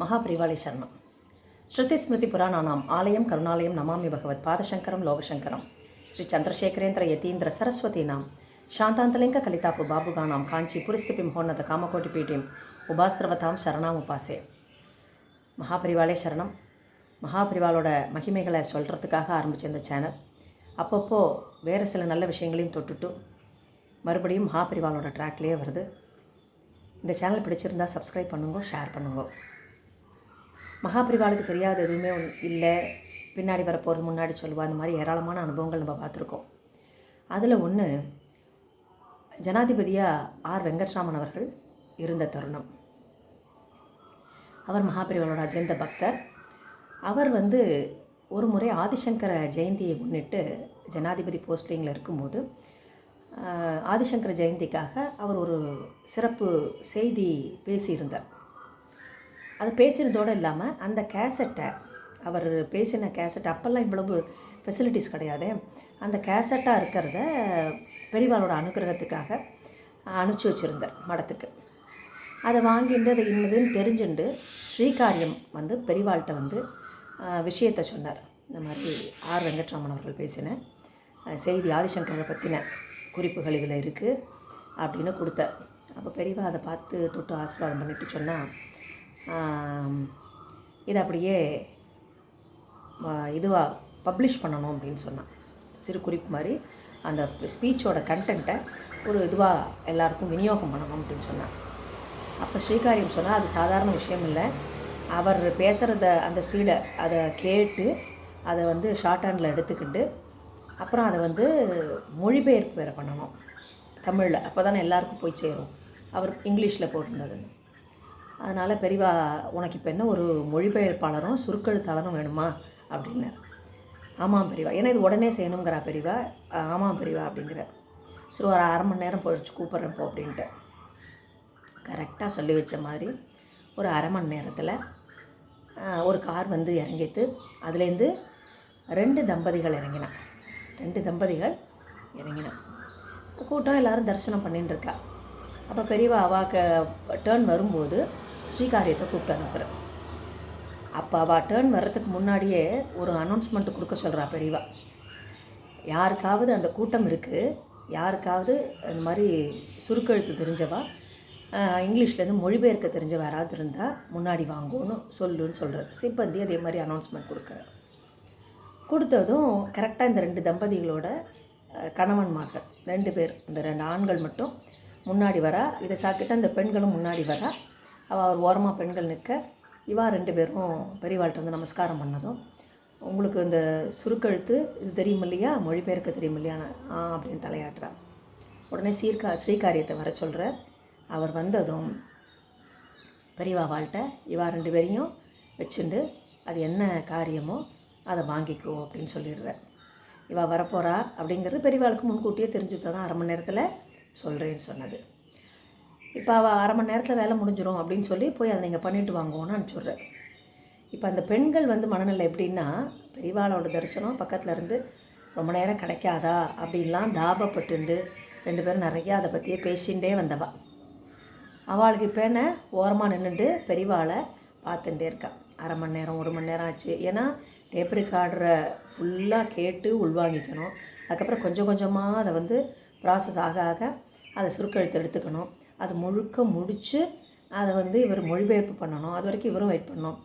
మహాపరివాళి శరణం శృతి స్మృతి పురాణానాం ఆలయం కరుణాలయం నమామి భగవత్ పాదశంకరం లోకశంకరం శ్రీ చంద్రశేఖరేంద్ర యతీంద్ర సరస్వతీనాం சாந்தாந்தலிங்க கலிதாப்பு பாபுகானாம் காஞ்சி పురిస్థితి మహోన్నత காமகோட்டி పీఠీం உபாஸ்திரவதாம் சரணாம் உபாசே. மகாபரிவாளே சரணம். மகாபரிவாலோட மகிமைகளை சொல்கிறதுக்காக ஆரம்பித்த இந்த சேனல். அப்பப்போ வேறு சில நல்ல விஷயங்களையும் தொட்டுட்டு மறுபடியும் மகாபரிவாலோட ட்ராக்லேயே வருது. இந்த சேனல் பிடிச்சிருந்தால் சப்ஸ்கிரைப் பண்ணுங்க ஷேர் பண்ணுங்க. மகாபரிவாளுக்கு தெரியாத எதுவுமே இல்லை. பின்னாடி வரப்போகிறது முன்னாடி சொல்லுவா. அந்த மாதிரி ஏராளமான அனுபவங்கள் நம்ம பார்த்துருக்கோம். அதில் ஒன்று ஜனாதிபதியாக ஆர் வெங்கட்ராமன் அவர்கள் இருந்த தருணம். அவர் மகாபரிவாளோட அத்தியந்த பக்தர். அவர் வந்து ஒரு முறை ஆதிசங்கர ஜெயந்தியை முன்னிட்டு ஜனாதிபதி போஸ்டிங்கில் இருக்கும்போது ஆதிசங்கர ஜெயந்திக்காக அவர் ஒரு சிறப்பு செய்தி பேசியிருந்தார். அது பேசினதோடு இல்லாமல் அந்த கேசட்டை அவர் பேசின கேசட் அப்போல்லாம் இவ்வளவு ஃபெசிலிட்டிஸ் கிடையாது. அந்த கேசட்டாக இருக்கிறத பெரியவாளோட அனுகிரகத்துக்காக அனுப்பிச்சி வச்சுருந்தார் மடத்துக்கு. அதை வாங்கிட்டு அது இன்னதுன்னு தெரிஞ்சுண்டு ஸ்ரீகாரியம் வந்து பெரிவாள்கிட்ட வந்து விஷயத்தை சொன்னார். இந்த மாதிரி ஆர் வெங்கட்ராமன் அவர்கள் பேசின செய்தி ஆதிசங்கரை பற்றின குறிப்புகள் இதில் இருக்குது அப்படின்னு கொடுத்தார். அப்போ பெரியவா அதை பார்த்து தொட்டு ஆசீர்வாதம் பண்ணிட்டு சொன்னால் இதை அப்படியே இதுவாக பப்ளிஷ் பண்ணணும் அப்படின்னு சொன்னான். சிறு குறிப்பு மாதிரி அந்த ஸ்பீச்சோட கண்டென்ட்டை ஒரு இதுவாக எல்லாருக்கும் விநியோகம் பண்ணணும் அப்படின்னு சொன்னார் அப்போ ஸ்ரீகாரியம் சொன்னால் அது சாதாரண விஷயம் இல்லை. அவர் பேசுகிறத அந்த ஸ்பீடை அதை கேட்டு அதை வந்து ஷார்ட் ஹேண்டில் எடுத்துக்கிட்டு அப்புறம் அதை வந்து மொழிபெயர்ப்பு வேறு பண்ணணும். தமிழில் அப்போ தானே எல்லாருக்கும் போய் சேரும். அவர் இங்கிலீஷில் போட்டிருந்ததுன்னு. அதனால் பெரியவா உனக்கு இப்போ என்ன ஒரு மொழிபெயர்ப்பாளரும் சுருக்கெழுத்தாளரும் வேணுமா? அப்படின்னார். ஆமாம் பெரியவா. ஏன்னா இது உடனே செய்யணுங்கிறா பெரியவா. ஆமாம் பெரியவா அப்படிங்கிற. சரி ஒரு அரை மணி நேரம் போயிடுச்சு கூப்பிட்றேன் போ அப்படின்ட்டு. கரெக்டாக சொல்லி வச்ச மாதிரி ஒரு அரை மணி நேரத்தில் ஒரு கார் வந்து இறங்கிட்டு அதுலேருந்து ரெண்டு தம்பதிகள் இறங்கினான் ரெண்டு தம்பதிகள் இறங்கினான் கூட்டம் எல்லாரும் தரிசனம் பண்ணிட்டு இருக்கா. அப்போ பெரியவா அவாக்க டேர்ன் வரும்போது ஸ்ரீகாரியத்தை கூப்பிட்டு அனுப்புகிறேன் அப்போ அவள் டேர்ன் வர்றதுக்கு முன்னாடியே ஒரு அனௌன்ஸ்மெண்ட் கொடுக்க சொல்கிறா பெரியவா. யாருக்காவது அந்த கூட்டம் இருக்குது யாருக்காவது இந்த மாதிரி சுருக்கெழுத்து தெரிஞ்சவா? இங்கிலீஷ்லேருந்து மொழிபெயர்க்க தெரிஞ்ச யாராவது இருந்தால் முன்னாடி வாங்கணும்னு சொல்லுன்னு சொல்கிறார் சிப்பந்தி அதே மாதிரி அனௌன்ஸ்மெண்ட் கொடுக்குறார் கொடுத்ததும் கரெக்டாக இந்த ரெண்டு தம்பதிகளோட கணவன்மார்கள் கணவன் ரெண்டு பேர் இந்த ரெண்டு ஆண்கள் மட்டும் முன்னாடி வரா. இதை சாக்கிட்டு அந்த பெண்களும் முன்னாடி வரா. அவள் ஒரு ஓரமாக பெண்கள் நிற்க இவா ரெண்டு பேரும் பெரியவாள்கிட்ட வந்து நமஸ்காரம் பண்ணதும் உங்களுக்கு இந்த சுருக்கெழுத்து இது தெரியும் இல்லையா? மொழிபெயர்க்க தெரியும் இல்லையா? ஆ அப்படின்னு தலையாட்டுறா. உடனே சீர்கா ஸ்ரீகாரியத்தை வர சொல்கிற அவர் வந்ததும் பெரியவா வாழ்கிட்ட இவா ரெண்டு பேரையும் வச்சுண்டு அது என்ன காரியமோ அதை வாங்கிக்கோ அப்படின்னு சொல்லிடுறேன் இவா வரப்போகிறா அப்படிங்கிறது பெரியவாளுக்கு முன்கூட்டியே தெரிஞ்சுட்டு தான் அரை மணி நேரத்தில் சொல்கிறேன்னு சொன்னது. இப்போ அவள் அரை மணி நேரத்தில் வேலை முடிஞ்சிடும் அப்படின்னு சொல்லி போய் அதை நீங்கள் பண்ணிட்டு வாங்குவோன்னு அனுப்பிச்சுட்றேன் இப்போ அந்த பெண்கள் வந்து மனநிலை எப்படின்னா பெரியவாளோட தரிசனம் பக்கத்தில் இருந்து ரொம்ப நேரம் கிடைக்காதா அப்படின்லாம் தாபப்பட்டுண்டு ரெண்டு பேரும் நிறையா அதை பற்றியே பேசிகிட்டே வந்தவா. அவளுக்கு இப்போ என்ன ஓரமாக நின்றுட்டு பெரியவாளை பார்த்துட்டே இருக்கா. அரை மணி நேரம் ஒரு மணி நேரம் ஆச்சு. ஏன்னா டேப் ரெக்கார்டரை ஃபுல்லாக கேட்டு உள்வாங்கிக்கணும். அதுக்கப்புறம் கொஞ்சம் கொஞ்சமாக அதை வந்து ப்ராசஸ் ஆக ஆக அதை சுருக்கெழுத்து எடுத்துக்கணும். அது முழுக்க முடித்து அதை வந்து இவர் மொழிபெயர்ப்பு பண்ணணும். அது வரைக்கும் இவரும் வெயிட் பண்ணணும்.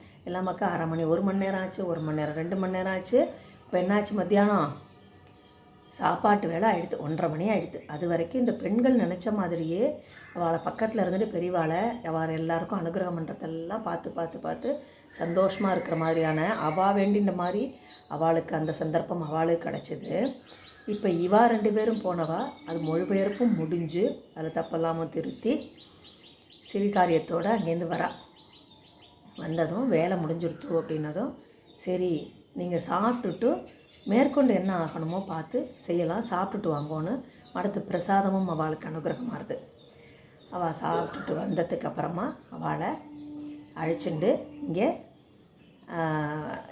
மக்கள் அரை மணி ஒரு மணி நேரம் ஆச்சு ஒரு மணி நேரம் ரெண்டு மணி நேரம் ஆச்சு. இப்போ என்னாச்சு மத்தியானம்? சாப்பாட்டு வேலை ஆகிடுது ஒன்றரை மணி ஆகிடுது அது வரைக்கும் இந்த பெண்கள் நினச்ச மாதிரியே அவளை பக்கத்தில் இருந்துட்டு பெரியவாளை அவள் எல்லாருக்கும் அனுகிரகம் பண்ணுறதெல்லாம் பார்த்து பார்த்து பார்த்து சந்தோஷமாக இருக்கிற மாதிரியான அவா வேண்டின்ற மாதிரி அவளுக்கு அந்த சந்தர்ப்பம் அவளுக்கு கிடச்சிது. இப்போ இவா ரெண்டு பேரும் போனவா? அது மொழிபெயர்ப்பும் முடிஞ்சு அதில் தப்பெல்லாமல் திருத்தி சிறுகாரியத்தோடு அங்கேருந்து வரா. வந்ததும் வேலை முடிஞ்சிருத்து அப்படின்னதும் சரி நீங்கள் சாப்பிட்டுட்டு மேற்கொண்டு என்ன ஆகணுமோ பார்த்து செய்யலாம் சாப்பிட்டுட்டு வாங்கோன்னு மடத்து பிரசாதமும் அவளுக்கு அனுகிரகமாகுது அவள் சாப்பிட்டுட்டு வந்ததுக்கு அப்புறமா அவளை அழைச்சிண்டு இங்கே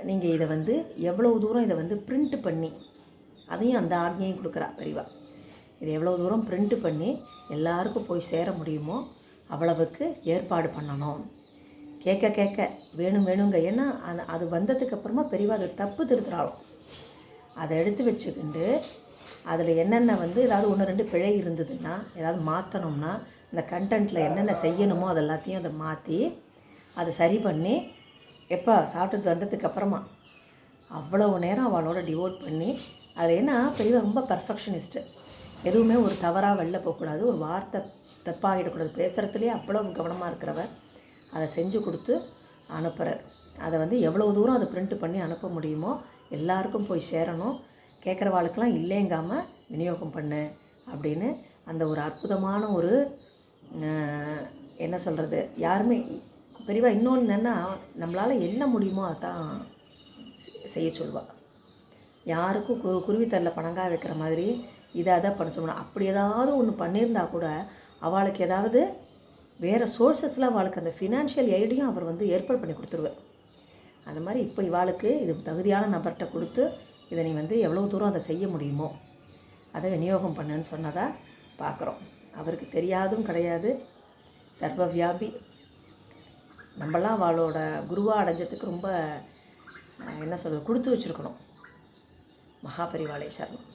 நீங்கள் இதை வந்து எவ்வளோ தூரம் இதை வந்து பிரிண்ட் பண்ணி அதையும் அந்த ஆக்ஞையும் கொடுக்குறா பெரியவா இது எவ்வளோ தூரம் பிரிண்ட் பண்ணி எல்லாருக்கும் போய் சேர முடியுமோ அவ்வளவுக்கு ஏற்பாடு பண்ணணும். கேட்க கேட்க வேணும் வேணுங்க. ஏன்னா அது அது வந்ததுக்கப்புறமா பெரியவா அது தப்பு திருத்துறாலும் அதை எடுத்து வச்சுக்கிண்டு அதில் என்னென்ன வந்து ஏதாவது ஒன்று ரெண்டு பிழை இருந்ததுன்னா ஏதாவது மாற்றணும்னா இந்த கண்டென்ட்டில் என்னென்ன செய்யணுமோ அது எல்லாத்தையும் அதை மாற்றி அதை சரி பண்ணி எப்போ சாப்பிட்டு வந்ததுக்கப்புறமா அவ்வளோ அவ்வளவு நேரம் அவளோட டிவோட் பண்ணி அதில் என்ன பெரியவா ரொம்ப பர்ஃபெக்ஷனிஸ்ட்டு எதுவுமே ஒரு தவறாக வெளில போகக்கூடாது ஒரு வார்த்தை தப்பாகிடக்கூடாது. பேசுகிறதுலேயே அவ்வளோ கவனமாக இருக்கிறவர் அதை செஞ்சு கொடுத்து அனுப்புகிறார் அதை வந்து எவ்வளோ தூரம் அதை பிரிண்ட் பண்ணி அனுப்ப முடியுமோ எல்லாருக்கும் போய் சேரணும். கேட்குறவாளுக்கெல்லாம் இல்லைங்காமல் விநியோகம் பண்ணு அப்படின்னு அந்த ஒரு அற்புதமான ஒரு என்ன சொல்கிறது யாருமே பெரியவா இன்னொன்று என்னென்னா நம்மளால் என்ன முடியுமோ அதான் செய்ய சொல்வாள் யாருக்கும் குரு குருவித்தரில் பணங்காய் வைக்கிற மாதிரி இதை அதை பண்ண சொல்லணும். அப்படி ஏதாவது ஒன்று பண்ணியிருந்தா கூட அவளுக்கு ஏதாவது வேறு சோர்சஸில் அவளுக்கு அந்த ஃபினான்ஷியல் எய்டையும் அவர் வந்து ஏற்பாடு பண்ணி கொடுத்துருவார். அந்த மாதிரி இப்போ இவாளுக்கு இது தகுதியான நபர்கிட்ட கொடுத்து இதை நீ வந்து எவ்வளோ தூரம் அதை செய்ய முடியுமோ அதை விநியோகம் பண்ணுன்னு சொன்னதாக பார்க்குறோம். அவருக்கு தெரியாதும் கிடையாது. சர்வ வியாபி நம்மளாம் அவளோட குருவாக அடைஞ்சதுக்கு ரொம்ப என்ன சொல்கிறது கொடுத்து வச்சுருக்கணும். மகாபரிவாளை சரணம்